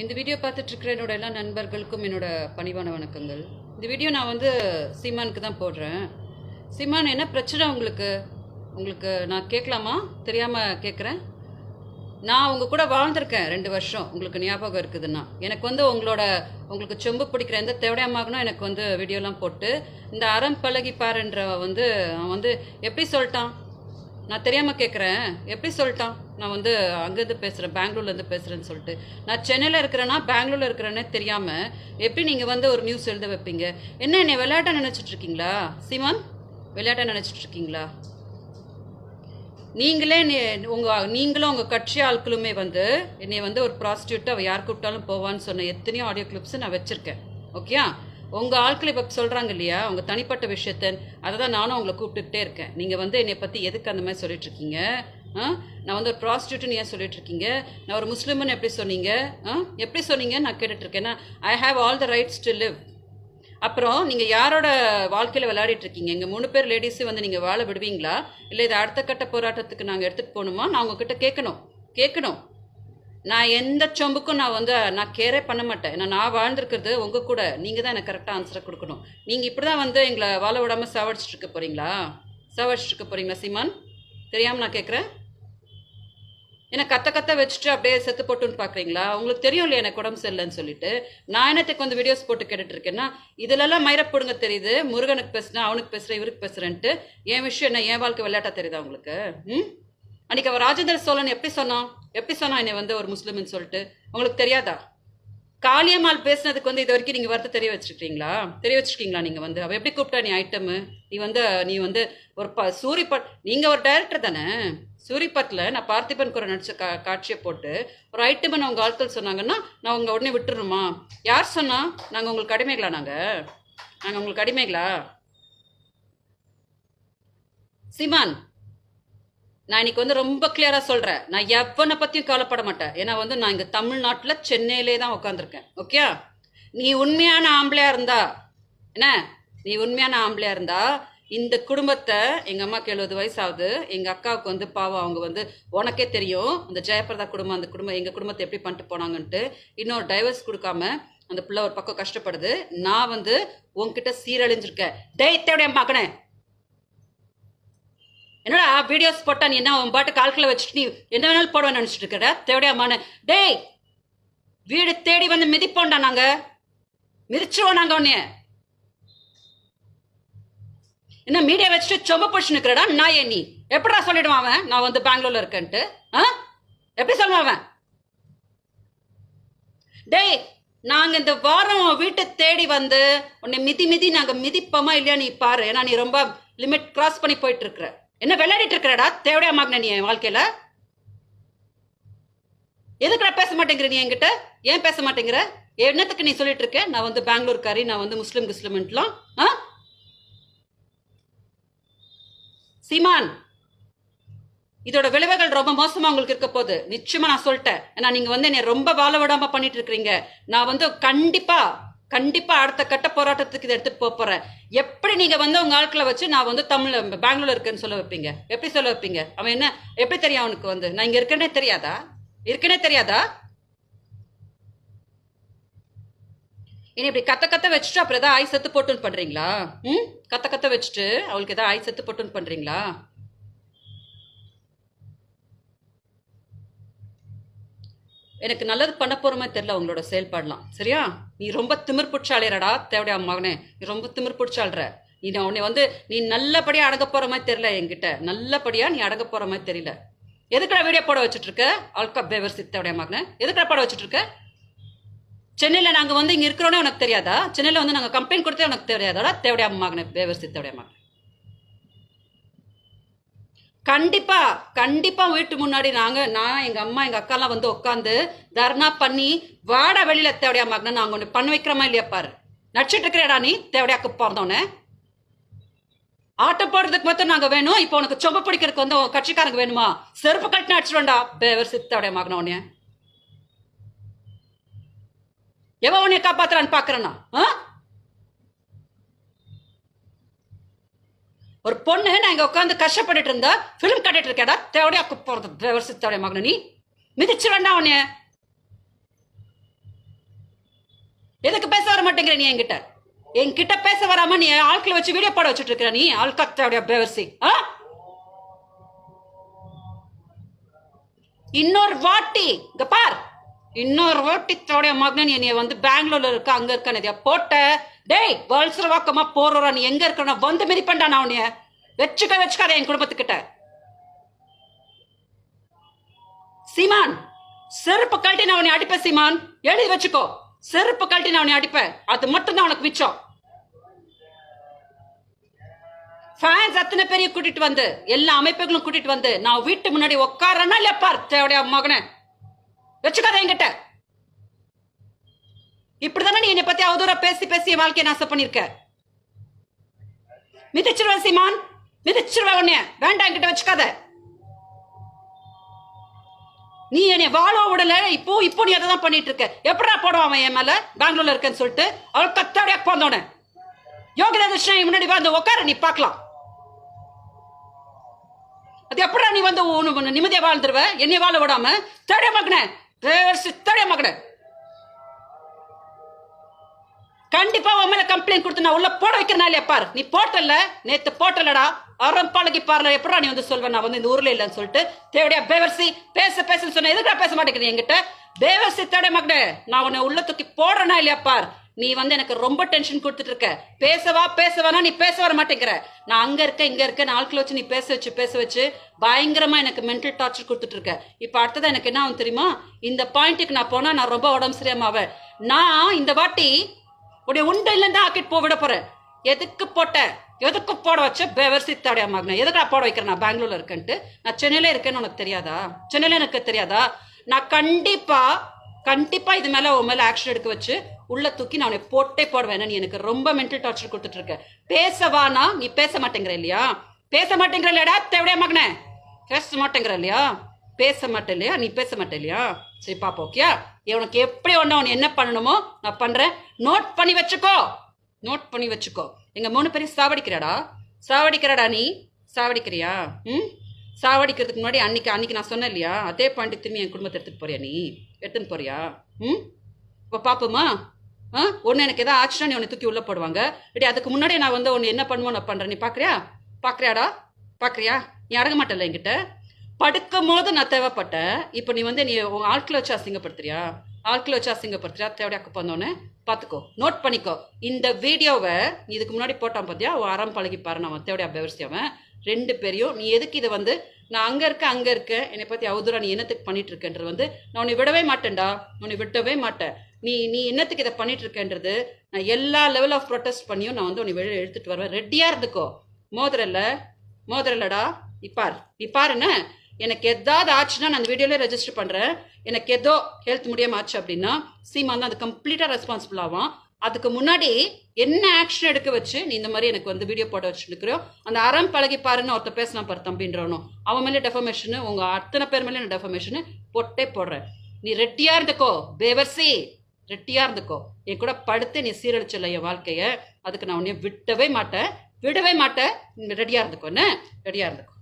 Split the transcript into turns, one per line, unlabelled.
இந்த வீடியோ பார்த்துட்டு இருக்கிற என்னோட எல்லா நண்பர்களுக்கும் என்னோட பணிவான வணக்கங்கள். இந்த வீடியோ நான் வந்து சீமானுக்கு தான் போடுறேன். சீமான் என்ன பிரச்சனை உங்களுக்கு? உங்களுக்கு நான் கேட்கலாமா? தெரியாமல் கேட்குறேன். நான் உங்கள் கூட வாழ்ந்திருக்கேன் ரெண்டு வருஷம். உங்களுக்கு ஞாபகம் இருக்குதுன்னா. எனக்கு வந்து உங்களோட உங்களுக்கு செம்பு பிடிக்கிற எந்த தேவையமாகணும் எனக்கு வந்து வீடியோலாம் போட்டு இந்த அறம் பழகி பாருன்ற வந்து அவன் வந்து எப்படி சொல்லிட்டான்? நான் தெரியாமல் கேட்குறேன் எப்படி சொல்லிட்டான்? நான் வந்து அங்கேருந்து பேசுகிறேன் பெங்களூர்லேருந்து பேசுகிறேன்னு சொல்லிட்டு. நான் சென்னையில் இருக்கிறேன்னா பெங்களூரில் இருக்கிறேன்னே தெரியாமல் எப்படி நீங்கள் வந்து ஒரு நியூஸ் எழுத வைப்பீங்க? என்ன என்னை விளையாட்டை நினச்சிட்டு இருக்கீங்களா? சீமான் விளையாட்டாக நினச்சிட்டு இருக்கீங்களா? நீங்களே உங்கள் நீங்களும் உங்கள் கட்சி ஆட்களுமே வந்து என்னை வந்து ஒரு ப்ராஸ்டியூட்டாக அவள் யார் கூப்பிட்டாலும் போவான்னு சொன்ன எத்தனையோ ஆடியோ கிளிப்ஸ் நான் வச்சுருக்கேன். ஓகேயா உங்க ஆட்கள் இப்ப சொல்றாங்க இல்லையா? உங்க தனிப்பட்ட விஷயத்த அதை தான் நானும் உங்களை கூப்பிட்டுட்டே இருக்கேன். நீங்க வந்து என்னை பத்தி எதுக்கு அந்த மாதிரி சொல்லிட்டு இருக்கீங்க? ஆ? நான் வந்து ஒரு ப்ராஸ்டியூட்னு ஏன் சொல்லிட்டு இருக்கீங்க? நான் ஒரு முஸ்லீம்னு எப்படி சொன்னீங்க? ஆ? எப்படி சொன்னீங்க நான் கேட்டுட்டு இருக்கேன். I have all the rights to live அப்புறம் நீங்கள் யாரோட வாழ்க்கையில் விளையாடிட்டு இருக்கீங்க? எங்கள் மூணு பேர் லேடிஸ் வந்து நீங்கள் வாழ விடுவீங்களா? இல்லை இதை அடுத்த கட்ட போராட்டத்துக்கு நாங்கள் எடுத்துகிட்டு போகணுமா? நான் உங்ககிட்ட கேட்கணும். கேட்கணும். நான் எந்த சொம்புக்கும் நான் வந்து நான் கேரே பண்ண மாட்டேன். ஏன்னா நான் வாழ்ந்துருக்கிறது உங்கள் கூட. நீங்கள் தான் எனக்கு கரெக்டாக ஆன்சரை கொடுக்கணும். நீங்கள் இப்படி தான் வந்து எங்களை வாழ விடாமல் சவடிச்சிட்டு இருக்க போகிறீங்களா சவடிச்சிட்டு இருக்க போகிறீங்களா சீமான்? தெரியாமல் நான் கேட்குறேன். ஏன்னா கத்த கத்த வச்சுட்டு அப்படியே செத்து போட்டுன்னு பார்க்குறீங்களா? உங்களுக்கு தெரியும் இல்லையா எனக்கு உடம்பு சரியில்லைன்னு சொல்லிட்டு. நான் என்னத்துக்கு வந்து வீடியோஸ் போட்டு கேட்டுட்டு இருக்கேன்னா இதுலலாம் மயிரப்படுங்க தெரியுது. முருகனுக்கு பேசுனேன் அவனுக்கு பேசுகிறேன் இவருக்கு பேசுகிறேன்ட்டு என் விஷயம் என்ன? என் வாழ்க்கை விளையாட்டா தெரியுதா உங்களுக்கு? ம்? அன்னைக்கு அவர் ராஜேந்திர சோழன் எப்படி சொன்னான் எப்படி சொன்னான் என்னை வந்து ஒரு முஸ்லிம்னு சொல்லிட்டு? உங்களுக்கு தெரியாதா? காளியம்மாள் பேசுனதுக்கு வந்து இது வரைக்கும் நீங்கள் வார்த்தை தெரிய வச்சிருக்கீங்களா? தெரிய வச்சிருக்கீங்களா நீங்கள் வந்து? அவள் எப்படி கூப்பிட்டா நீ ஐட்டமு நீ வந்து நீ வந்து ஒரு ப சூரிபட் நீங்கள் ஒரு டைரக்டர் தானே? சூரிபட்ல நான் பார்த்திபன் குறை நடிச்ச கா காட்சியை போட்டு ஒரு ஐட்டம் உங்கள் ஆட்கள் சொன்னாங்கன்னா நான் உங்கள் உடனே விட்டுருமா யார் சொன்னா? நாங்கள் உங்களுக்கு அடிமைகளா நாங்கள் நாங்கள் உங்களுக்கு அடிமைகளா? சிமான் நான் இன்னைக்கு வந்து ரொம்ப கிளியரா சொல்றேன். நான் எவனை பத்தியும் கவலைப்பட மாட்டேன். ஏன்னா வந்து நான் இங்க தமிழ்நாட்டுல சென்னையிலே தான் உட்காந்துருக்கேன் ஓகே? நீ உண்மையான ஆம்பளையா இருந்தா என்ன? நீ உண்மையான ஆம்பளையா இருந்தா இந்த குடும்பத்தை எங்க அம்மாக்கு எழுபது வயசு ஆகுது எங்க அக்காவுக்கு வந்து பாவம் அவங்க வந்து உனக்கே தெரியும். அந்த ஜெயபிரதா குடும்பம் அந்த குடும்பம் எங்க குடும்பத்தை எப்படி பண்ணிட்டு போனாங்கன்ட்டு இன்னொரு டைவர்ஸ் கொடுக்காம அந்த பிள்ளை ஒரு பக்கம் கஷ்டப்படுது. நான் வந்து உன்கிட்ட சீரழிஞ்சிருக்கேன். டேய் தேவையா பார்க்கணே என்னடா வீடியோஸ் போட்டா நீ என்ன உன் பாட்டு கால்குல வச்சுட்டு நீ என்ன வேணாலும் போடுவேன்னு நினைச்சிட்டு இருக்கிற தேவையாமான டேய் வீடு தேடி வந்து மிதிப்போம்டா நாங்க. மிதிச்சிருவோம் நாங்க உன்னைய. என்ன மீடியா வச்சுட்டு சொம்ப பிடிச்சு நிக்கிறடா நான் ஏன் நீ. எப்படா சொல்லிடுவான் அவன்? நான் வந்து பெங்களூர்ல இருக்கேன்ட்டு. ஆ? எப்படி சொல்லுவான் அவன்? டேய் நாங்க இந்த வாரம் வீட்டை தேடி வந்து உன்னை மிதி மிதி நாங்க மிதிப்போமா இல்லையா நீ பாரு. ஏன்னா நீ ரொம்ப லிமிட் கிராஸ் பண்ணி போயிட்டு இருக்கிற என்ன விளையாடிட்டு இருக்கிறடா? தேவையா மாகின நீ என் வாழ்க்கையில? எதுக்குடா பேச மாட்டேங்கிற நீ என்கிட்ட? ஏன் பேச மாட்டேங்கிற? என்னத்துக்கு நீ சொல்லிட்டு இருக்க? நான் வந்து பெங்களூர்காரி நான் வந்து முஸ்லிம் கிஸ்லிம்லாம் ஆ? சீமான் இதோட விளைவுகள் ரொம்ப மோசமா உங்களுக்கு இருக்க போகுது. நிச்சயமா நான் சொல்லிட்டேன். ஏன்னா நீங்க வந்து என்னை ரொம்ப வாழ விடாம பண்ணிட்டு இருக்கிறீங்க. நான் வந்து கண்டிப்பா கண்டிப்பா அடுத்த கட்ட போராட்டத்துக்கு இதை எடுத்துட்டு போக போறேன். எப்படி நீங்க வந்து உங்க ஆட்களை வச்சு நான் வந்து தமிழ் பெங்களூர்ல இருக்கேன்னு சொல்ல வைப்பீங்க? எப்படி சொல்ல வைப்பீங்க? அவன் என்ன எப்படி தெரியும் அவனுக்கு வந்து? நான் இங்க இருக்கேனே தெரியாதா? இருக்கேனே தெரியாதா? இனி இப்படி கத்த கத்த வச்சுட்டு அப்புறம் ஏதாவது ஆய் செத்து போட்டுன்னு பண்றீங்களா? ம்? கத்த கத்த வச்சுட்டு அவளுக்கு ஏதாவது ஆய் செத்து போட்டுன்னு பண்றீங்களா? எனக்கு நல்லது பண்ண போறமே தெரியல உங்களோட செயல்பாடலாம். சரியா? நீ ரொம்ப திமிர் பிடிச்சாளேடா தேவையா மகனே. நீ ரொம்ப திமிர் பிடிச்சாள்ற. நீ நான் உன்னை வந்து நீ நல்லபடியா அடங்க போற மாதிரி தெரியல என்கிட்ட. நல்லபடியா நீ அடங்க போற மாதிரி தெரியல. எதுக்குடா வீடியோ போட வச்சுட்டு இருக்க அல்கா பேவர் சித்தவுடைய மகனே. எதுக்குடா போட வச்சுட்டு இருக்க சென்னையில் நாங்கள் வந்து இங்கே இருக்கிறோன்னே உனக்கு தெரியாதா? சென்னையில் வந்து நாங்கள் கம்ப்ளைண்ட் கொடுத்தே உனக்கு தெரியாதாடா? தேவையா மகனே பேவர் சித்தோடைய மகன். கண்டிப்பா கண்டிப்பா வீட்டு முன்னாடி நாங்க நான் எங்க அம்மா எங்க அக்காலாம் வந்து உட்காந்து தர்ணா பண்ணி வாட வெளியில தேவடையா மகனை நாங்க ஒண்ணு பண்ண வைக்கிறோமா இல்லையா பாரு. நடிச்சிட்டு இருக்கிறேடா நீ தேவையாக்கு பிறந்தவனே ஆட்டம் போடுறதுக்கு மட்டும் நாங்க வேணும். இப்போ உனக்கு சொம்ப பிடிக்கிறதுக்கு வந்து உன் கட்சிக்காரங்க வேணுமா? செருப்பு கட்டின அடிச்சிடுவேன்டா பேவர் சித்தோடைய மகன உன்னைய. எவன் உன்னைய காப்பாத்துறான்னு பாக்குறேன்னா ஆ ஒரு பொண்ணு நான் இங்கே உட்காந்து கஷ்டப்பட்டுட்டு இருந்தா ஃபிலிம் கட்டிட்டு இருக்கேடா தேவையா போறது. வருஷத்தோடைய மகன நீ மிதிச்சிருவேண்டா உன்னைய. எதுக்கு பேச வர மாட்டேங்கிற நீ என்கிட்ட? என்கிட்ட பேச வராம நீ ஆட்களை வச்சு வீடியோ போட வச்சுட்டு இருக்கிற நீ ஆள்கத்தோடைய பேவர்சி. ஆ? இன்னொரு வாட்டி இங்க பார். இன்னொரு ஓட்டித்தோடைய மகன் என்னைய வந்து பெங்களூர்ல இருக்க அங்க இருக்க போட்ட. டேய் வல்சர வாக்கமா போறா நீ எங்க இருக்கா வந்து மிதிப்பண்டா நான் உன்னைய. வச்சுக்க வச்சுக்காத என் குடும்பத்துக்கிட்ட. சீமான் செருப்பு கழட்டி நான் உன்னை அடிப்பேன் சீமான். எழுதி வச்சுக்கோ. செருப்பு கழட்டி நான் உன்னை அடிப்பேன். அது மட்டும் தான் உனக்கு மிச்சம். ஃபேன்ஸ் அத்தனை பேரையும் கூட்டிட்டு வந்து எல்லா அமைப்புகளும் கூட்டிட்டு வந்து நான் வீட்டு முன்னாடி உட்காரனா இல்லையா பார் தேவடைய மகனே. வச்சுக்காத என்கிட்ட. இப்படிதானே நீ என்னை பத்தி அவதூறா பேசி பேசி என் வாழ்க்கையை நாசம் பண்ணிருக்க மிதிச்சிருவேன் சீமான் மிதிச்சிருவேன் உன்னைய. வேண்டாம் என்கிட்ட வச்சுக்காத. நீ என்னை வாழ விடல இப்போ இப்போ நீ அதை தான் பண்ணிட்டு இருக்க எப்படா போடுவான் அவன் என் மேல? பெங்களூர்ல இருக்கேன்னு சொல்லிட்டு அவள் கத்தாடியா போந்தோனே யோகிதா கிருஷ்ணன் முன்னாடி வந்து உட்கார நீ பார்க்கலாம். அது எப்படா நீ வந்து நிம்மதியா வாழ்ந்துருவ? என்னை வாழ விடாம? தேடிய மகனே? தடைய மகனே கண்டிப்பா உன் மேல கம்ப்ளைண்ட் கொடுத்து நான் உள்ள போட வைக்கிறனா இல்லையா பார். நீ போட்டல நேத்து போட்டலடா அறம் பழகி பாருல எப்படா நீ வந்து சொல்வ? நான் வந்து இந்த ஊர்ல இல்லைன்னு சொல்லிட்டு தேவையா பேவர்சி பேச பேச சொன்ன எதுக்குடா பேச மாட்டேங்கிறீங்க என்கிட்ட? பேவர்சி தேடைய மகனே நான் உன்னை உள்ள தூக்கி போடுறேனா இல்லையா பார். நீ வந்து எனக்கு ரொம்ப டென்ஷன் கொடுத்துட்டு இருக்க பேசவா பேசவானா நீ பேச வர மாட்டேங்கிற. நான் அங்க இருக்க இங்க இருக்க நாட்கள் வச்சு நீ பேச வச்சு பேச வச்சு பயங்கரமா எனக்கு மென்டல் டார்ச்சர் கொடுத்துட்டு இருக்க இப்ப அடுத்தது எனக்கு என்ன ஆகும் தெரியுமா? இந்த பாயிண்ட்டுக்கு நான் போனா நான் ரொம்ப உடம்பு சரியாமாவேன் நான் இந்த வாட்டி உடைய உண்டை இல்லைன்னு ஆக்கிட்டு போக விட போறேன். எதுக்கு போட்ட? எதுக்கு போட வச்ச? பெவர்சி தடைய மகனை. எதுக்கு நான் போட வைக்கிறேன் நான் பெங்களூர்ல இருக்கேன்ட்டு. நான் சென்னையில இருக்கேன்னு உனக்கு தெரியாதா? சென்னையில எனக்கு தெரியாதா? நான் கண்டிப்பா கண்டிப்பா இது மேல உன் மேல ஆக்ஷன் எடுக்க வச்சு உள்ள தூக்கி நான் உன்னை போட்டே போடுவேன். நீ எனக்கு ரொம்ப மென்டல் டார்ச்சர் கொடுத்துட்டு இருக்க பேசவானா நீ பேச மாட்டேங்கிற இல்லையா? பேச மாட்டேங்கிற இல்லையாடா தேவையா மகனே? பேச மாட்டேங்கிற இல்லையா? பேச மாட்டேன் இல்லையா? நீ பேச மாட்டே இல்லையா? சரி பாப்பா ஓகே உனக்கு எப்படி ஒண்ணு உன்னை என்ன பண்ணணுமோ நான் பண்றேன். நோட் பண்ணி வச்சுக்கோ. நோட் பண்ணி வச்சுக்கோ. எங்க மூணு பேரையும் சாவடிக்கிறாடா? சாவடிக்கிறாடா நீ? சாவடிக்கிறியா? ம்? சாவடிக்கிறதுக்கு முன்னாடி அன்னைக்கு அன்னைக்கு நான் சொன்னேன் இல்லையா? அதே பாண்டி திரும்பி என் குடும்பத்தை எடுத்துட்டு போறியா நீ? எடுத்துன்னு போறியா? ம்? இப்போ பாப்போமா? ஒன்று எனக்கு எதாவது ஆச்சுன்னா நீ உன்னை தூக்கி உள்ள போடுவாங்க. இப்படி அதுக்கு முன்னாடி நான் வந்து ஒன்று என்ன பண்ணுவோம் நான் பண்ணுறேன் நீ பார்க்குறியா பார்க்குறியாடா பார்க்குறியா நீ அடங்க மாட்டல என்கிட்ட. படுக்கும் போது நான் தேவைப்பட்டேன். இப்போ நீ வந்து நீ உன் ஆட்களை வச்சு அசிங்கப்படுத்துறியா? ஆட்களை வச்சு அசிங்கப்படுத்துறியா? தேவையாக்க போனோன்னு பார்த்துக்கோ நோட் பண்ணிக்கோ. இந்த வீடியோவை நீ இதுக்கு முன்னாடி போட்டான் பார்த்தியா உன் அறம் பழகி பாரு நான் தேவையா பெவர்சி அவன். ரெண்டு பேரையும் நீ எதுக்கு இதை வந்து நான் அங்கே இருக்க அங்கே இருக்க என்னை பற்றி அவதூறா நீ என்னத்துக்கு பண்ணிட்டு இருக்கன்றது வந்து நான் உன்னை விடவே மாட்டேன்டா. உன்னை விடவே மாட்டேன். நீ நீ என்னத்துக்கு இதை பண்ணிட்டு இருக்கேன்றது நான் எல்லா லெவல் ஆஃப் ப்ரொட்டஸ்ட் பண்ணியும் நான் வந்து உன்னை வெளியே எடுத்துட்டு வருவேன். ரெடியாக இருந்துக்கோ. மோதிரல்ல. மோதிரல்லடா. இப்பார் இப்பார் என்ன? எனக்கு எதாவது ஆச்சுன்னா நான் அந்த வீடியோல ரெஜிஸ்டர் பண்ணுறேன் எனக்கு ஏதோ ஹெல்த் முடியாம ஆச்சு அப்படின்னா சீமா தான் அது கம்ப்ளீட்டாக ரெஸ்பான்சிபிள் ஆகும் அதுக்கு முன்னாடி என்ன ஆக்ஷன் எடுக்க வச்சு நீ இந்த மாதிரி எனக்கு வந்து வீடியோ போட வச்சுருக்கிறியோ அந்த அறம் பழகி பாருன்னு ஒருத்த பேசினா பாரு தம்பின்றவனும். அவன் மேலே டெஃபமேஷனு உங்கள் அத்தனை பேர் மேலே நான் டெஃபமேஷனு போட்டே போடுறேன். நீ ரெட்டியாக இருந்துக்கோ. பேவர்சி. ரெட்டியாக இருந்துக்கோ. என் கூட படுத்து நீ சீரழிச்சல என் வாழ்க்கையை. அதுக்கு நான் உன்னைய விட்டவே மாட்டேன். விடவே மாட்டேன். ரெடியாக இருந்துக்கோன்னு ரெடியாக இருந்துக்கோ.